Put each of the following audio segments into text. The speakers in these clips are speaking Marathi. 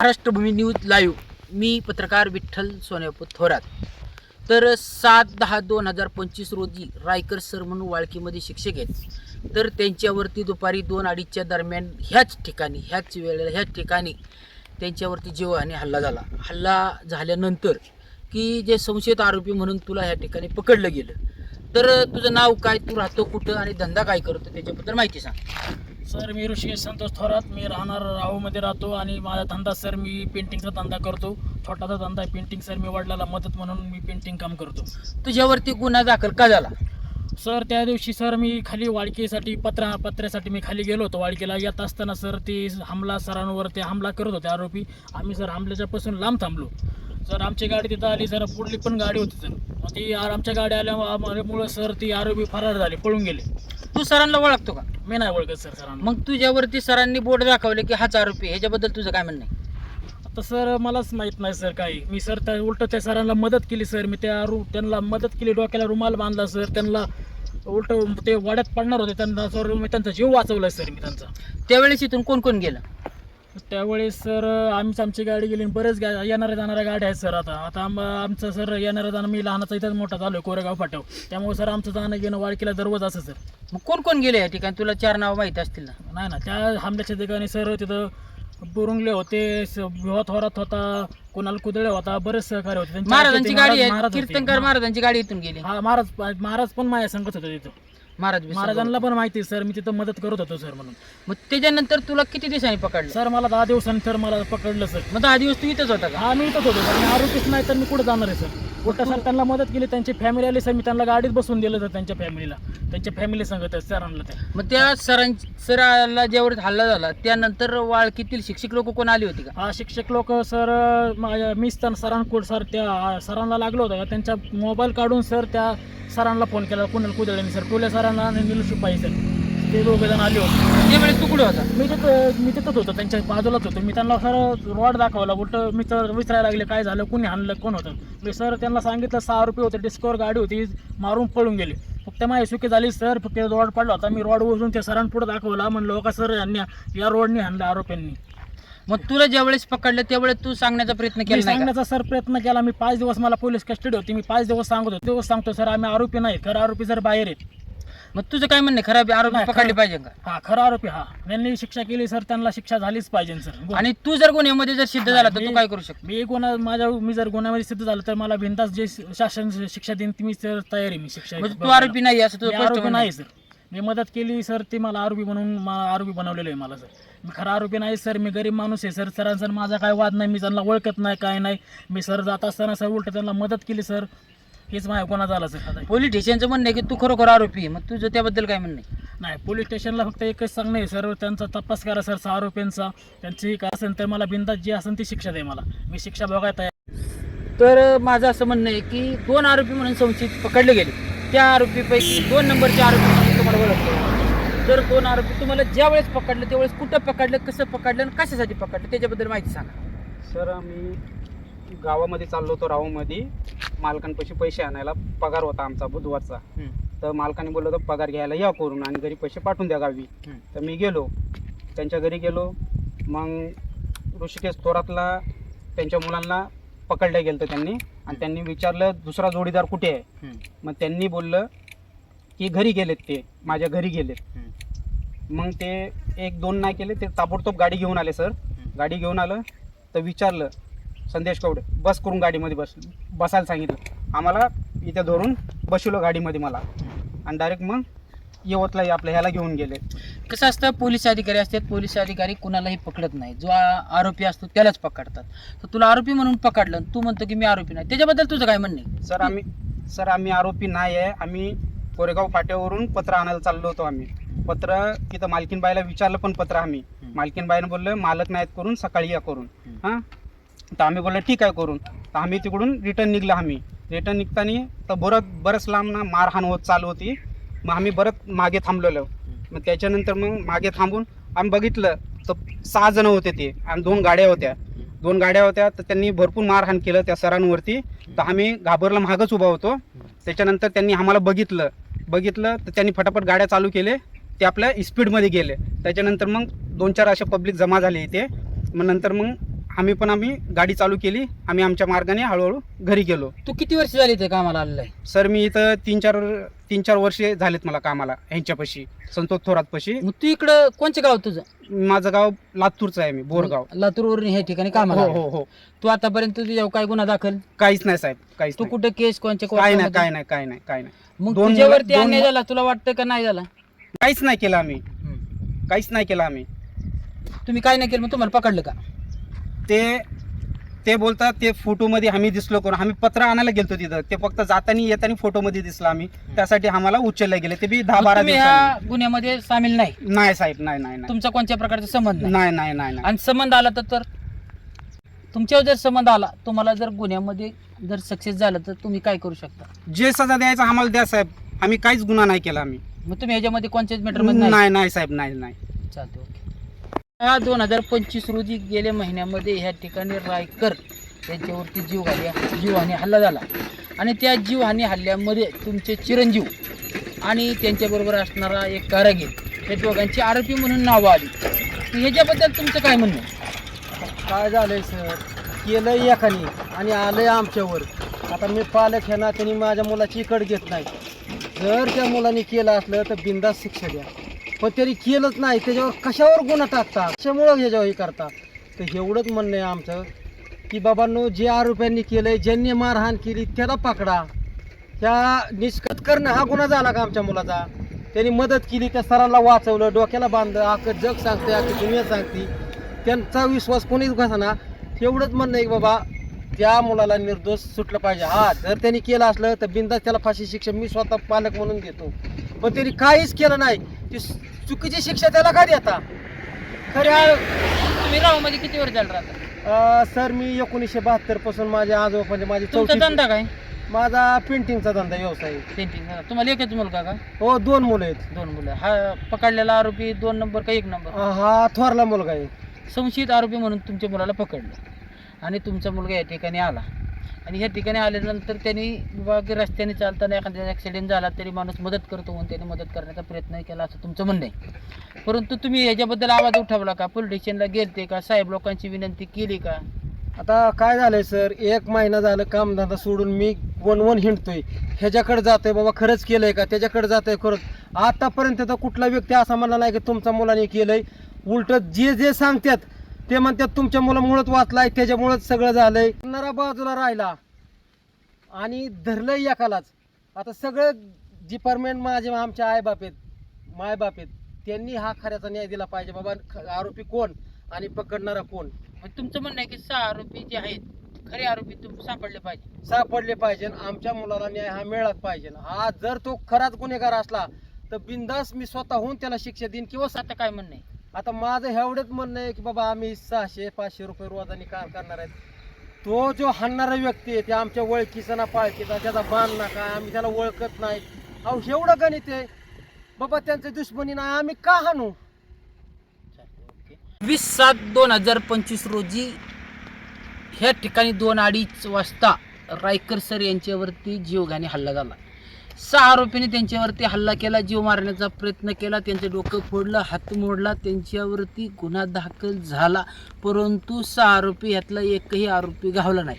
महाराष्ट्रभूमी न्यूज लाईव्ह. मी पत्रकार विठ्ठल सोनेपूर थोरात. तर सात दहा दोन हजार पंचवीस रोजी रायकर सर म्हणून वाळकीमध्ये शिक्षक आहेत. तर त्यांच्यावरती दुपारी दोन अडीचच्या दरम्यान ह्याच ठिकाणी ह्याच वेळेला ह्याच ठिकाणी त्यांच्यावरती जीवहानी हल्ला झाला. हल्ला झाल्यानंतर की जे संशयित आरोपी म्हणून तुला ह्या ठिकाणी पकडलं गेलं. तर तुझं नाव काय तू राहतो कुठं आणि धंदा काय करतो त्याच्याबद्दल माहिती सांग. सर मी ऋषिकेश संतोष थोरात. मी राहणार राहूमध्ये राहतो आणि माझा धंदा सर मी पेंटिंगचा धंदा करतो. छोटासा धंदा आहे पेंटिंग सर मी वडिलाला मदत म्हणून मी पेंटिंग काम करतो. तुझ्यावरती गुन्हा दाखल का झाला? सर त्या दिवशी सर मी खाली वाळकीसाठी पत्रा पत्र्यासाठी मी खाली गेलो होतो. वाळकीला येत असताना सर ती हमला सरांवर ते हमला करत होते आरोपी. आम्ही सर हमल्याच्यापासून लांब थांबलो. सर आमची गाडी तिथं आली सर पुढली पण गाडी होती सर. ती आमच्या गाडी आल्यामुळे सर ती आरोपी फरार झाले पळून गेले. तू सरांना ओळखतो का? मी नाही ओळखत सर सरांना. मग तुझ्यावरती सरांनी बोर्ड दाखवले की हाच आरोपी ह्याच्याबद्दल तुझं काय म्हणणं आहे? आता सर मलाच माहीत नाही सर काही. मी सर त्या उलट त्या सरांना मदत केली सर. मी त्या रू त्यांना मदत केली डोक्याला रुमाल बांधला सर. त्यांना उलट ते वाड्यात पडणार होते. त्यांना सर मी त्यांचा जीव वाचवलाय सर मी त्यांचा. त्यावेळेस इथून कोण कोण गेलं? त्यावेळेस सर आमची आमची गाडी गेली आणि बरेच गा येणाऱ्या जाणाऱ्या गाड्या आहेत सर आता. आता आम आमचं सर येणाऱ्या जाणं मी लहानाचा इथंच मोठा झालो आहे कोरेगाव फाट्याव त्यामुळे सर आमचं जाणं घेणं वाळकीला दररोज असं सर. मग कोण कोण गेले या ठिकाणी? तुला चार नाव माहिती असतील ना? नाही ना त्या हमल्याच्या ठिकाणी सर तिथं बुरुंगले होते स- विवा थोरात होता कोणाला कुदळे होता बरेच सहकार्य होते. त्यांच्या महाराजांची गाडी महाराज- आहे. होते. कीर्तनकार महाराजांची गाडी इथून गेली. हा महाराज महाराज पण माझ्या संगत होते तिथं. महाराज बी महाराजांना पण माहिती आहे, सर. मी तिथं मदत करत होतो सर म्हणून. मग त्याच्यानंतर तुला किती दिवसांनी पकडलं? सर मला दहा दिवसानंतर मला पकडलं सर. मग दहा दिवस तू इथंच होता का? हा मी इथंच होतो सर. मी आरोपीच नाही तर मी कुठं जाणार आहे सर? उलटा सर त्यांना मदत केली त्यांची फॅमिली आली सर मी त्यांना गाडीत बसून दिलं सर त्यांच्या फॅमिलीला त्यांच्या फॅमिली सांगत सरांना ते. मग त्या सरांची सराला ज्यावर हल्ला झाला त्यानंतर वाळकीतील शिक्षक लोक कोण आली होती का? हा शिक्षक लोक सर माझ्या मीच त्यांना सरांकडून सर त्या सरांना लागलो होतं का? त्यांचा मोबाईल काढून सर त्या सरांना फोन केला कुणाल कुदळ्यांनी सर. कुल्या सरांना आणि निलू शिपाई सर. ते दोघे जण आले होते. त्यावेळेस तू कुठे होता? मी तिथं मी तिथंच होतो त्यांच्या बाजूलाच होतो. मी त्यांना सर रॉड दाखवला उलट मी तर विचारायला लागले काय झालं कोणी हाणलं कोण होतं? मी सर त्यांना सांगितलं सहा रुपये होते डिस्कवर गाडी होती मारून पळून गेली. फक्त माझी चुकी झाली सर फक्त रॉड पडला होता. मी रॉड उचलून त्या सरांपुढे दाखवला म्हणलं का सर यांनी या रोडनी हाणलं आरोपींनी. मग तुला ज्यावेळेस पकडलं त्यावेळेस तू सांगण्याचा प्रयत्न मी केला नाही का? सांगण्याचा सर प्रयत्न केला. मी पाच दिवस मला पोलीस कस्टडी होती. मी पाच दिवस सांगत होतो. दिवस सांगतो सर आम्ही आरोपी नाही. खरं आरोपी जर बाहेर आहेत मग तुझं काय म्हणणं आहे? खराब आरोपी नाही, पकडले खरं- पाहिजे का? हा खरं आरोपी हा. त्यांनी शिक्षा केली सर त्यांना शिक्षा झालीच पाहिजे सर. आणि तू जर गुन्ह्यामध्ये जर सिद्ध झाला तर तू मी- काय करू शकतो? मी गुन्हा माझ्या मी जर गुन्ह्यामध्ये सिद्ध झालं तर मला बिनधास्त जे शासन शिक्षा देईन ती मी सर तयारी मी शिक्षा म्हणजे तू आरोपी नाही असं मी तुझं स्पष्ट आरोपी म्हणणं नाही आहे. सर. मी मदत केली सर ती मला आरोपी बनवून मला आरोपी बनवलेलं आहे मला सर. मी खरा आरोपी नाही सर. मी गरीब माणूस आहे सर. सरांसर माझा काय वाद नाही मी त्यांना ओळखत नाही काय नाही. मी सर जात असताना सर उलट त्यांना मदत केली सर. हेच माझ्या कोणा झाला सर पोलीस स्टेशनचं म्हणणं आहे की तू खरोखर आरोपी आहे मग तुझं त्याबद्दल काय म्हणणं आहे? नाही पोलीस स्टेशनला फक्त एकच सांगणं आहे सर त्यांचा तपास करा सर सहा आरोपींचा. त्यांची काय असेल तर मला बिंदात जी असेल ती शिक्षा दे मला. मी शिक्षा बघायला तयार तर माझं असं म्हणणं आहे की दोन आरोपी म्हणून संशयित पकडले गेले. त्या आरोपीपैकी दोन नंबरचे आरोपी म्हणून तुम्हाला ओळखतो. तर दोन आरोपी तुम्हाला ज्या वेळेस पकडलं त्यावेळेस कुठं पकडलं कसं पकडलं आणि कशासाठी पकडलं त्याच्याबद्दल माहिती सांगा. सर आम्ही गावामध्ये चाललो होतो राहूमध्ये मालकांपाशी पैसे आणायला पगार होता आमचा बुधवारचा. तर मालकाने बोललं होतं पगार घ्यायला या करून आणि घरी पैसे पाठवून द्या गावी. तर मी गेलो. त्यांच्या घरी गेलो. मग ऋषिकेश थोरातला त्यांच्या मुलांना पकडलं गेलं होतं त्यांनी. आणि त्यांनी विचारलं दुसरा जोडीदार कुठे आहे? मग त्यांनी बोललं की घरी गेलेत ते माझ्या घरी गेलेत. मग ते एक दोन नाही केले ते ताबडतोब गाडी घेऊन आले सर. गाडी घेऊन आलं. तर विचारलं संदेश कवडे बस करून गाडीमध्ये बस बसायला सांगितलं. आम्हाला इथे धरून बसवलं गाडीमध्ये मला. आणि डायरेक्ट मग यवतला आपल्या ह्याला घेऊन गेले. कसं असतं पोलीस अधिकारी असतात पोलीस अधिकारी कुणालाही पकडत नाही. जो आरोपी असतो त्यालाच पकडतात. तर तुला आरोपी म्हणून पकडलं तू म्हणतो की मी आरोपी नाही. त्याच्याबद्दल तुझं काय म्हणणं आहे? सर आम्ही सर आम्ही आरोपी नाही आहे. आम्ही कोरेगाव फाट्यावरून पत्र आणायला चाललो होतो आम्ही. पत्र तिथं मालकीनबाईला विचारलं पण पत्र आम्ही. मालकीनबाईनं बोललं मालक नाहीत करून सकाळी या करून. हां? तर आम्ही बोललो ठीक आहे करून. तर आम्ही तिकडून रिटर्न निघलं आम्ही. रिटर्न निघताना तर बरं बरंच लांब ना मारहाण होत चालू होती. मग आम्ही बरंच मागे थांबलेलो. मग त्याच्यानंतर मग मागे थांबून आम्ही बघितलं तर सहा जण होते ते. आणि दोन गाड्या होत्या. दोन गाड्या होत्या तर त्यांनी भरपूर मारहाण केलं त्या सरांवरती. तर आम्ही घाबरला मागच उभा होतो. त्याच्यानंतर त्यांनी आम्हाला बघितलं. बघितलं तर त्यांनी फटाफट गाड्या चालू केले. ते आपल्या स्पीडमध्ये गेले. त्याच्यानंतर मग दोन चार असे पब्लिक जमा झाले इथे. मग नंतर मग आम्ही पण आम्ही गाडी चालू केली. आम्ही आमच्या मार्गाने हळूहळू घरी गेलो. तू किती वर्ष झाली ते कामाला आलेलं आहे? सर मी इथं तीन चार तीन चार वर्षे झालेत मला कामाला ह्यांच्यापाशी संतोष थोरात पशी मग तू इकडं कोणचं गाव तुझं? माझं गाव लातूरचं आहे मी बोरगाव. लातूरवरून ह्या ठिकाणी कामाला हो आला. हो हो. तू आतापर्यंत तुझ्यावर काय गुन्हा दाखल? काहीच नाही साहेब काहीच तू नाही. कुठे केस कोणच्या काय नाही कोर्टामध्ये? काय नाही काय नाही काय नाही. मग दोन तुझ्यावरती मुलं- अन्याय दोन- झाला तुला वाटतं का नाही झाला? काहीच नाही केलं आम्ही. काहीच नाही केलं आम्ही. तुम्ही काय नाही केलं मग तुम्हाला पकडलं का? ते ते बोलतात ते फोटोमध्ये आम्ही दिसलो करून आम्ही पत्र आणायला गेलतो तिथं. ते फक्त जाताना येताना फोटोमध्ये दिसलं आम्ही. त्यासाठी आम्हाला उचलले गेले. ते बी दहा बारा तुम्ही ह्या गुन्ह्यामध्ये सामील नाही? नाही साहेब नाही नाही नाही. तुमचा कोणत्या प्रकारचा संबंध नाही? नाही नाही नाही नाही. आणि संबंध आला तर तर? तुमच्यावर जर संबंध आला तुम्हाला जर गुन्ह्यामध्ये जर सक्सेस झालं तर तुम्ही काय करू शकता? जे सजा द्यायचं आम्हाला द्या साहेब. आम्ही काहीच गुन्हा नाही केला आम्ही. मग तुम्ही ह्याच्यामध्ये कोणत्याच मॅटरमध्ये नाही? नाही नाही साहेब नाही नाही. चालते ओके. दोन हजार पंचवीस रोजी गेल्या महिन्यामध्ये ह्या ठिकाणी रायकर यांच्यावरती जीवहानी जीवहानी हल्ला झाला. आणि त्या जीवहानी हल्ल्यामध्ये तुमचे चिरंजीव आणि त्यांच्याबरोबर असणारा एक कारागीर हे दोघांची आरोपी म्हणून नावं आली. ह्याच्याबद्दल तुमचं काय म्हणणं काय झालंय सर? केलं एकाने आणि आलंय आमच्यावर. आता मी पालक ह्या नात्याने माझ्या मुलाची इकड घेत नाही. जर त्या मुलाने केलं असलं तर बिंदास शिक्षा द्या. पण त्यांनी केलंच नाही. त्याच्यावर कशावर गुन्हा टाकता कशामुळं ह्याच्यावर हे करता तर एवढंच म्हणणं आहे आमचं की बाबांनो जे आरोप्यांनी केलंय ज्यांनी मारहाण केली त्याला पकडा. त्या निष्कत करणं हा गुन्हा झाला का आमच्या मुलाचा? त्यांनी मदत केली त्या सरांना वाचवलं डोक्याला बांधलं अख्खं जग सांगते अख्खी दुनिया सांगते. त्यांचा विश्वास कोणीच घसाना. एवढंच म्हणणं आहे की बाबा त्या मुलाला निर्दोष सुटलं पाहिजे. हा जर त्यांनी केलं असलं तर बिंदास त्याला फाशी शिक्षा मी स्वतः पालक म्हणून देतो पण त्यांनी काहीच केलं नाही. ती चुकीची शिक्षा त्याला का देता? खऱ्या तुम्ही रावमध्ये किती वर्ष झालं राहता? सर मी एकोणीसशे बहात्तरपासून माझ्या आजोबा म्हणजे माझी तुमचा चौथी धंदा काय? माझा पेंटिंगचा धंदा व्यवसाय. आहे. पेंटिंग तुम्हाला एकच मुलगा का? हो दोन मुलं आहेत. दोन मुलं. हा पकडलेला आरोपी दोन नंबर का एक नंबर? हा थोरला मुलगा आहे. संशयित आरोपी म्हणून तुमच्या मुलाला पकडलं. आणि तुमचा मुलगा या ठिकाणी आला. आणि ह्या ठिकाणी आल्यानंतर त्यांनी बाबा रस्त्याने चालताना एखाद्या ॲक्सिडेंट झाला तरी माणूस मदत करतो म्हणून त्यांनी मदत करण्याचा प्रयत्न केला असं तुमचं म्हणणं आहे. परंतु तुम्ही याच्याबद्दल आवाज उठवला का? पोलीस स्टेशनला गेलते का? साहेब लोकांची विनंती केली का? आता काय झालंय सर? एक महिना झालं कामधंदा सोडून मी वन वन हिंडतोय. ह्याच्याकडे जातोय बाबा खरंच केलंय का? त्याच्याकडे जातोय खरंच. आतापर्यंत तर कुठला व्यक्ती असा म्हणला नाही की तुमच्या मुलाने केलंय. उलट जे जे सांगतात ते म्हणतात तुमच्या मुलामुळंच वाचलाय त्याच्यामुळंच सगळं झालंय. नरा बाजूला राहिला आणि धरलंय एकालाच. आता सगळं डिपार्टमेंट माझे आमचे आईबाप आहेत मायबाप आहेत त्यांनी हा खऱ्याचा न्याय दिला पाहिजे. बाबा आरोपी कोण आणि पकडणारा कोण? मग तुमचं म्हणणं आहे की सहा आरोपी जे आहेत खरे आरोपी तुम सापडले पाहिजे. सापडले पाहिजे आमच्या मुलाला न्याय हा मिळालाच पाहिजे. हा जर तो खराच गुन्हेगार असला तर बिंदास मी स्वतःहून त्याला शिक्षा देईन किंवा आता काय म्हणणं आहे? आता माझं एवढंच म्हणणं आहे की बाबा आम्ही सहाशे पाचशे रुपये रोजाने काम करणार आहेत. तो जो हाणणारा व्यक्ती आहे ते आमच्या ओळखीचा ना पाळखीचा त्याचा बाण ना काय आम्ही त्याला ओळखत नाही. अहो एवढं गणित आहे. बाबा त्यांचं दुश्मनी नाही आम्ही का हाणू? वीस सात दोन हजार पंचवीस रोजी ह्या ठिकाणी दोन अडीच वाजता रायकर सर यांच्यावरती जीवघाणी हल्ला झाला. सहा आरोपींनी त्यांच्यावरती हल्ला केला जीव मारण्याचा प्रयत्न केला त्यांचं डोकं फोडलं हात मोडला त्यांच्यावरती गुन्हा दाखल झाला. परंतु सहा आरोपी ह्यातला एकही आरोपी गावला नाही.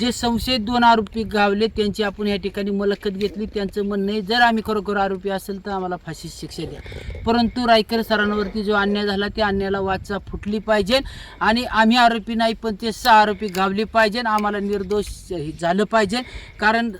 जे संशयित दोन आरोपी गावले त्यांची आपण या ठिकाणी मुलाखत घेतली. त्यांचं म्हणणं आहे जर आम्ही खरोखर आरोपी असेल तर आम्हाला फाशी शिक्षा द्या. परंतु रायकर सरांवरती जो अन्याय झाला त्या अन्यायाला वाचा फुटली पाहिजे. आणि आम्ही आरोपी नाही पण ते सहा आरोपी गावले पाहिजे. आम्हाला निर्दोष हे झालं पाहिजे. कारण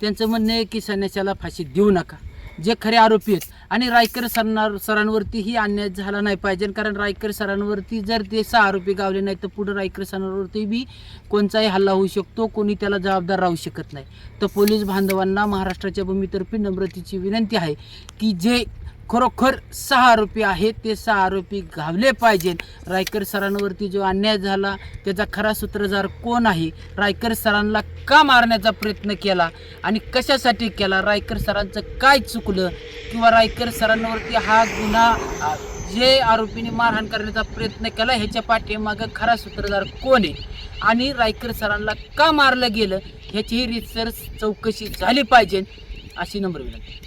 त्यांचं म्हणणं आहे की संन्यासाला फाशी देऊ नका. जे खरे आरोपी आहेत. आणि रायकर सरांना सरांवरतीही अन्याय झाला नाही पाहिजे. कारण रायकर सरांवरती जर ते सहा आरोपी गावले नाही तर पुढं रायकर सरांवरती बी कोणताही हल्ला होऊ शकतो. कोणी त्याला जबाबदार राहू शकत नाही. तर पोलीस बांधवांना महाराष्ट्राच्या भूमीतर्फे नम्रतेची विनंती आहे की जे खरोखर सहा आरोपी आहेत. ते सहा आरोपी घावले पाहिजे रायकर सरांवरती जो अन्याय झाला त्याचा खरा सूत्रधार कोण आहे? रायकर सरांना का मारण्याचा प्रयत्न केला आणि कशासाठी केला? रायकर सरांचं काय चुकलं? किंवा रायकर सरांवरती हा गुन्हा जे आरोपीने मारहाण करण्याचा प्रयत्न केला ह्याच्या पाठीमागं खरा सूत्रधार कोण आहे? आणि रायकर सरांना का मारलं गेलं? ह्याचीही रिसर्च चौकशी झाली पाहिजे अशी नम्र विनंती.